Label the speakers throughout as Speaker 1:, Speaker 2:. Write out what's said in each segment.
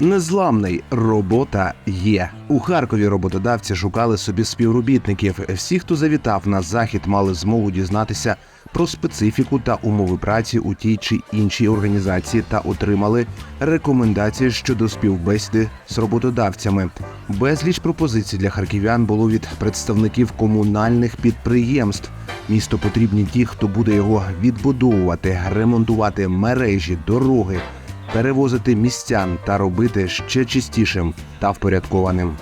Speaker 1: Незламний робота є у Харкові. Роботодавці шукали собі співробітників. Всі, хто завітав на захід, мали змогу дізнатися про специфіку та умови праці у тій чи іншій організації та отримали рекомендації щодо співбесіди з роботодавцями. Безліч пропозицій для харків'ян було від представників комунальних підприємств. Місто потрібні ті, хто буде його відбудовувати, ремонтувати мережі, дороги, перевозити містян та робити ще чистішим та впорядкованим.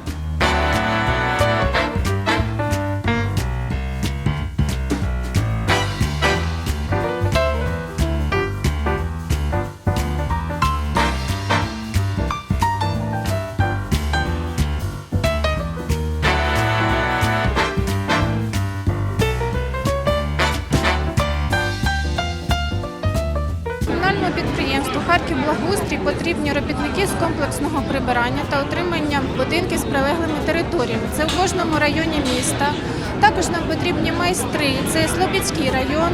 Speaker 2: Підприємству Харків Благоустрій потрібні робітники з комплексного прибирання та отримання будинків з прилеглими територіями. Це в кожному районі міста. Також нам потрібні майстри. Це Слобідський район,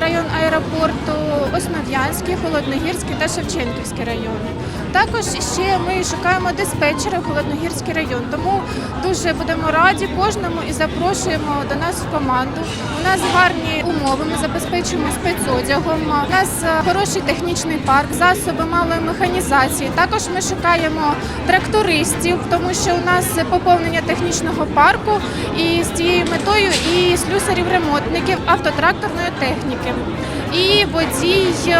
Speaker 2: район аеропорту, Основ'янський, Холодногірський та Шевченківський райони. Також ще ми шукаємо диспетчера в Холодногірський район. Тому дуже будемо раді кожному і запрошуємо до нас в команду. У нас гарні умови. Ми забезпечуємо спецодягом. У нас е, хороший технічний парк, засоби малої механізації. Також ми шукаємо трактористів, тому що у нас поповнення технічного парку і з цією метою і слюсарів-ремонтників автотракторної техніки, і водій е,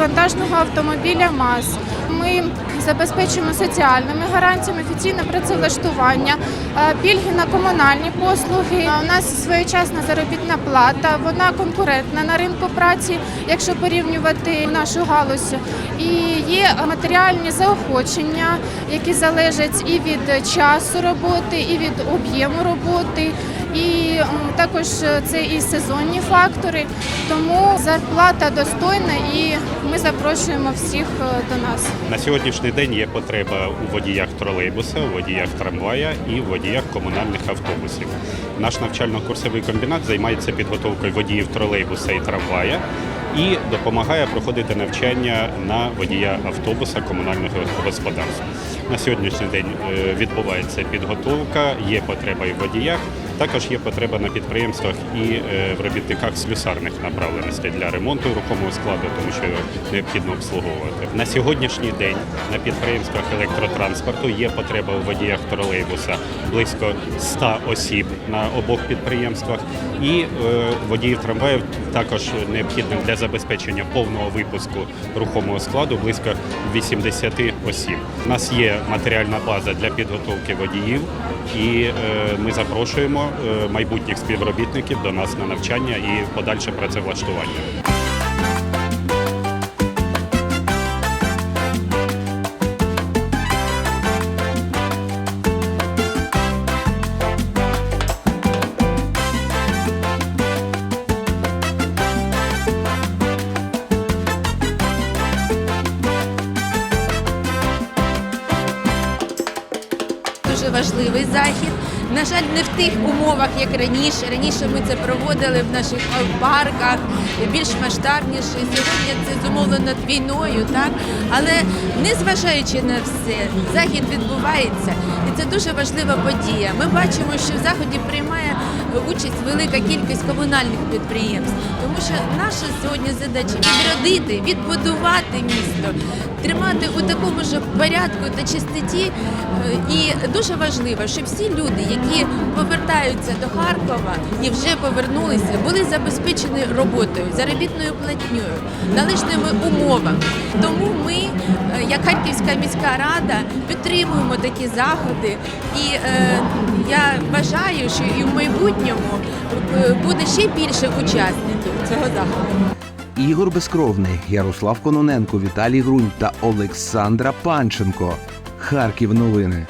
Speaker 2: вантажного автомобіля МАЗ. Ми забезпечуємо соціальними гарантіями, офіційне працевлаштування, е, пільги на комунальні послуги. Е, У нас своєчасна заробітна плата, вона конкурентна на ринку праці, якщо порівнювати нашу галузь. І є матеріальні заохочення, які залежать і від часу роботи, і від об'єму роботи. І також е, це і сезонні фактори, тому зарплата достойна, і ми запрошуємо всіх е, до нас.
Speaker 3: На сьогоднішній день є потреба у водіях тролейбуса, у водіях трамвая і у водіях комунальних автобусів. Наш навчально-курсовий комбінат займається підготовкою водіїв тролейбуса і трамвая і допомагає проходити навчання на водія автобуса комунального господарства. На сьогоднішній день е, відбувається підготовка, є потреба і в водіях. Також є потреба на підприємствах і е, в робітниках слюсарних направленостей для ремонту рухомого складу, тому що необхідно обслуговувати. На сьогоднішній день на підприємствах електротранспорту є потреба у водіях тролейбуса близько 100 осіб на обох підприємствах, і е, водіїв трамваїв також необхідно для забезпечення повного випуску рухомого складу близько 80 осіб. У нас є матеріальна база для підготовки водіїв, і е, ми запрошуємо майбутніх співробітників до нас на навчання і подальше працевлаштування.
Speaker 4: дуже важливий захід. На жаль, не в тих умовах, як раніше. Раніше ми це проводили в наших парках, більш масштабніше. Сьогодні це зумовлено війною, так але незважаючи на все, захід відбувається, і це дуже важлива подія. Ми бачимо, що в заході приймає участь велика кількість комунальних підприємств, тому що наша сьогодні задача відродити, відбудувати місто, тримати у такому ж порядку та чистоті. Е, І дуже важливо, щоб всі люди, які повертаються до Харкова і вже повернулися, були забезпечені роботою, заробітною платньою, належними умовами. Тому ми, е, як Харківська міська рада, підтримуємо такі заходи. І е, я вважаю, що і в майбутньому е, буде ще більше учасників цього заходу.
Speaker 1: Ігор Безкровний, Ярослав Кононенко, Віталій Грунь та Олександра Панченко. Харків новини.